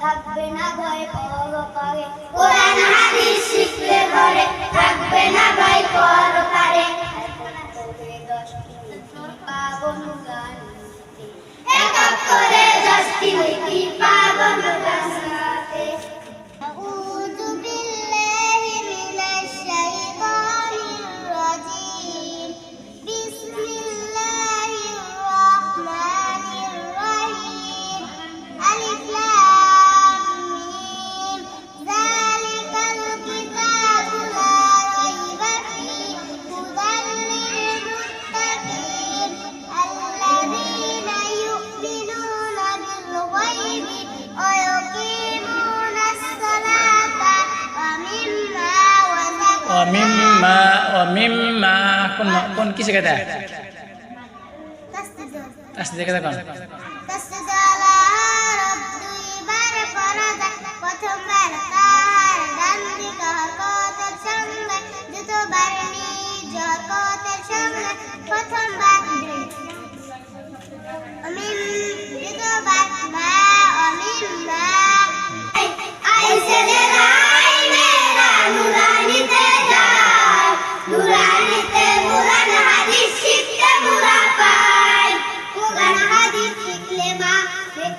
থাকবে না ভয় পরে কোরআন হাদিস শিখলে ঘরে থাকবে না ভয় পরে অমিম্মা অমিম্মা কোন কোন কিসে কেটে তাসদিদে কেটে কোন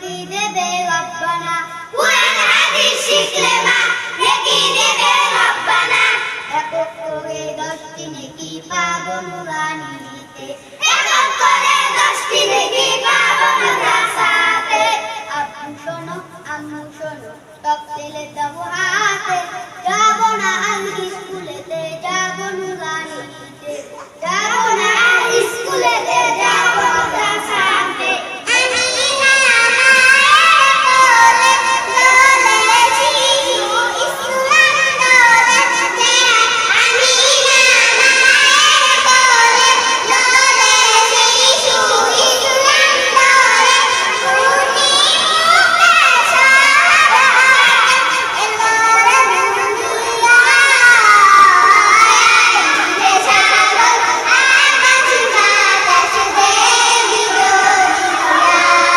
নেকি দেবে রব্বানা কোরআন হাদিস শিখলে মা নেকি দেবে রব্বানা